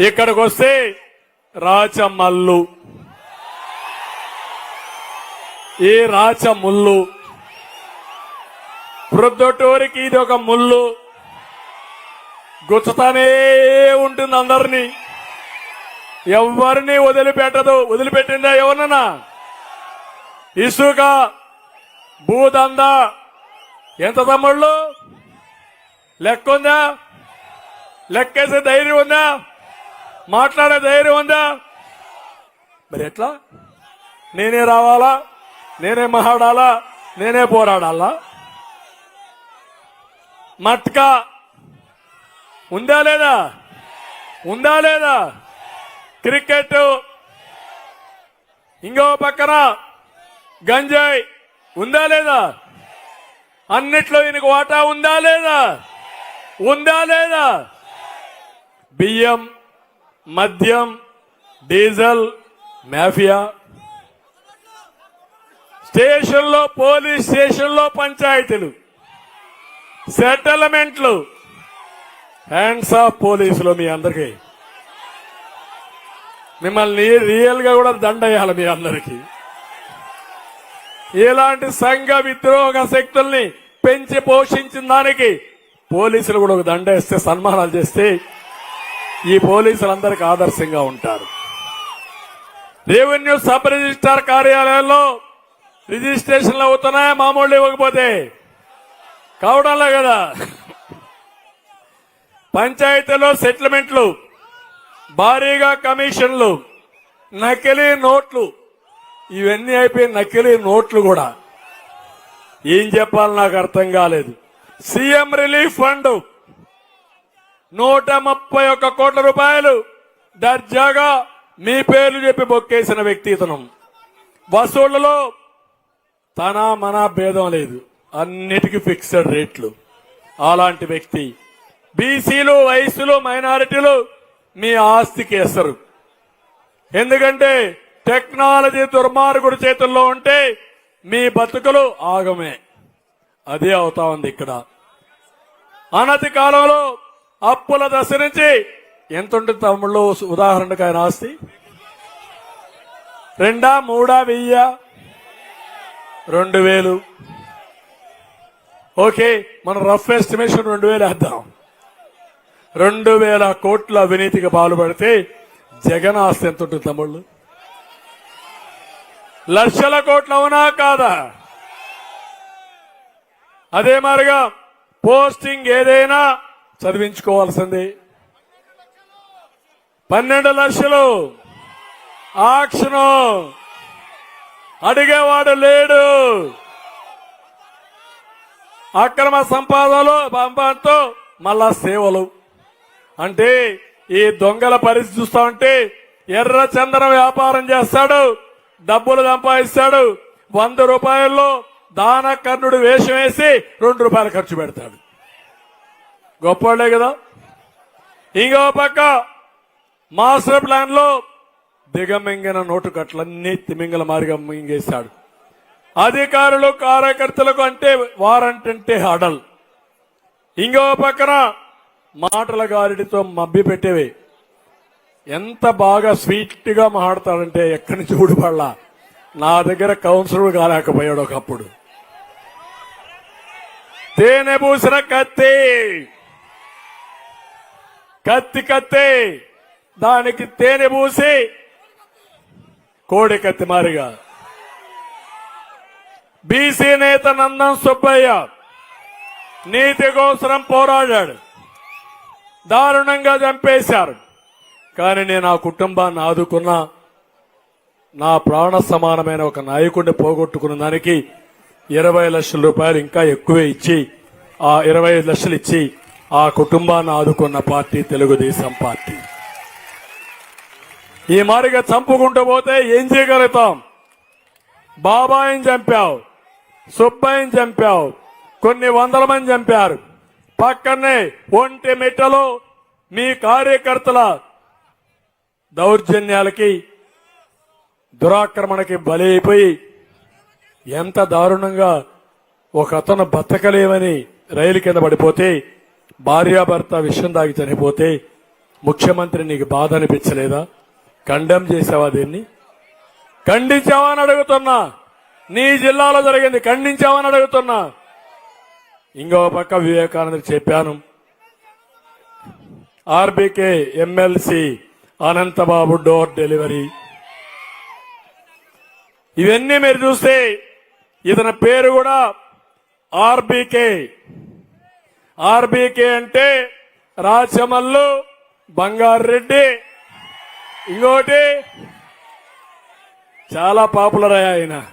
ఇక్కడికి వస్తే రాచమల్లు. ఈ రాచముల్లు. ప్రొద్దుటూరికి ఇది ఒక ముల్లు. గుచ్చుతానే ఉంటుంది అందరినీ. ఎవరిని వదిలిపెట్టదు. వదిలిపెట్టిందా ఎవరన్నా ఇసుక భూదంద ఎంత తమ్ముళ్ళు? లెక్క ఉందా లెక్కేసే ధైర్యం ఉందా? మాట్లాడే ధైర్యం ఉందా? మరి ఎట్లా? నేనే రావాలా? నేనే మహాడాలా? నేనే పోరాడాలా? మట్కా? ఉందా లేదా? ఉందా లేదా? క్రికెట్? ఇంకో పక్కన గంజాయి ఉందా లేదా? అన్నిట్లో ఈయనకు వాటా ఉందా లేదా? ఉందా లేదా? బియ్యం మద్యం డీజిల్ మాఫియా. స్టేషన్లో పోలీస్ స్టేషన్లో పంచాయతీలు సెటిల్మెంట్లు. హ్యాండ్స్ ఆఫ్ పోలీసులు మీ అందరికీ. మిమ్మల్ని రియల్గా కూడా దండయ్యాలి మీ అందరికీ. ఇలాంటి సంఘ విద్రోహ శక్తుల్ని పెంచి పోషించిన దానికి పోలీసులు కూడా ఒక దండ వేస్తే సన్మానాలు చేస్తే ఈ పోలీసులందరికీ ఆదర్శంగా ఉంటారు. రెవెన్యూ సబ్ రిజిస్ట్రార్ కార్యాలయాల్లో రిజిస్ట్రేషన్లు అవుతున్నాయా? మామూలు ఇవ్వకపోతే కావడంలో కదా. పంచాయతీలో సెటిల్మెంట్లు భారీగా కమిషన్లు నకిలీ నోట్లు. ఇవన్నీ అయిపోయి నకిలీ నోట్లు కూడా. ఏం చెప్పాలి నాకు అర్థం కాలేదు. CM relief fund. నూట ముప్పై ఒక్క కోట్ల రూపాయలు దర్జాగా మీ పేర్లు చెప్పి బొక్కేసిన వ్యక్తి ఇతను. వసూళ్ళలో తన మన భేదం లేదు. అన్నిటికీ ఫిక్స్డ్ రేట్లు. అలాంటి వ్యక్తి బీసీలు వయసులు మైనారిటీలు మీ ఆస్తికి వేస్తారు ఎందుకంటే టెక్నాలజీ దుర్మార్గుడి చేతుల్లో ఉంటే మీ బతుకులు ఆగమే. అదే అవుతా ఉంది ఇక్కడ. అనతి కాలంలో అప్పుల దశ నుంచి ఎంత ఉంటుంది తమ్ముళ్ళు? ఉదాహరణకు ఆయన ఆస్తి. రెండా మూడా వెయ్య? రెండు వేలు ఓకే మనం రఫ్ ఎస్టిమేషన్ రెండు వేలు వేద్దాం. రెండు వేల కోట్ల అవినీతికి పాల్పడితే జగన్ ఆస్తి ఎంత ఉంటుంది తమ్ముళ్ళు? లక్షల కోట్లు అవునా కాదా? అదే మారిగా పోస్టింగ్ ఏదైనా చదివించుకోవాల్సింది. పన్నెండు లక్షలు. ఆక్షను అడిగేవాడు లేడు. అక్రమ సంపాదనలు పంపంతో మళ్ళా సేవలు. అంటే ఈ దొంగల పరిస్థితి చూస్తా ఉంటే ఎర్ర చందనం వ్యాపారం చేస్తాడు డబ్బులు సంపాదిస్తాడు వంద రూపాయల్లో దాన కర్ణుడు వేషం వేసి రెండు రూపాయలు ఖర్చు పెడతాడు. గొప్పవాళ్ళే కదా? ఇంకో పక్క మాస్టర్ ప్లాన్లో దిగమింగిన నోటు కట్లన్నీ తిమింగల మారిగా మింగేశాడు. అధికారులు కార్యకర్తలకు అంటే వారంటే హడల్. ఇంకో పక్కన మాటల గారిడితో మబ్బి పెట్టేవి. ఎంత బాగా స్వీట్గా మాట్లాడతాడంటే ఎక్కడి నుంచి ఊడిపడలా? నా దగ్గర కౌన్సిలర్ కాలేకపోయాడు ఒకప్పుడు. తేనె పూసిన కత్తి. కత్తి కత్తి దానికి తేనె పూసి కోడి కత్తి మారిగా. బీసీ నేత నందం సుబ్బయ్య నీతి కోసరం పోరాడాడు. దారుణంగా చంపేశారు. కానీ నేను ఆ కుటుంబాన్ని ఆదుకున్న నా ప్రాణ సమానమైన ఒక నాయకుడిని పోగొట్టుకున్న దానికి ఇరవై లక్షల రూపాయలు ఇంకా ఎక్కువే ఇచ్చి ఆ ఇరవై లక్షలు ఇచ్చి ఆ కుటుంబాన్ని ఆదుకున్న పార్టీ తెలుగుదేశం పార్టీ. ఈ మారిగా చంపుకుంటూ పోతే ఏం చేయగలుగుతాం? బాబాయిని చంపావు సుబ్బాయిని చంపావు కొన్ని వందల మంది చంపారు. పక్కనే ఒంటి మిట్టలో మీ కార్యకర్తల దౌర్జన్యాలకి దురాక్రమణకి బలైపోయి ఎంత దారుణంగా ఒక అతను బతకలేవని రైలు కింద పడిపోతే భార్యాభర్త విషయం దాగి చనిపోతే ముఖ్యమంత్రి నీకు బాధ అనిపించలేదా? కండెమ్ చేసావా దీన్ని? ఖండించావా అని అడుగుతున్నా. నీ జిల్లాలో జరిగింది ఖండించావా అని అడుగుతున్నా. ఇంకో పక్క వివేకానంద చెప్పాను. RBK MLC Anantababu door delivery. ఇవన్నీ మీరు చూస్తే ఇతని పేరు కూడా ఆర్బీకే. ఆర్బీకే అంటే రాచమల్లు బంగారెడ్డి. ఇంకోటి చాలా పాపులర్ అయ్యా ఆయన.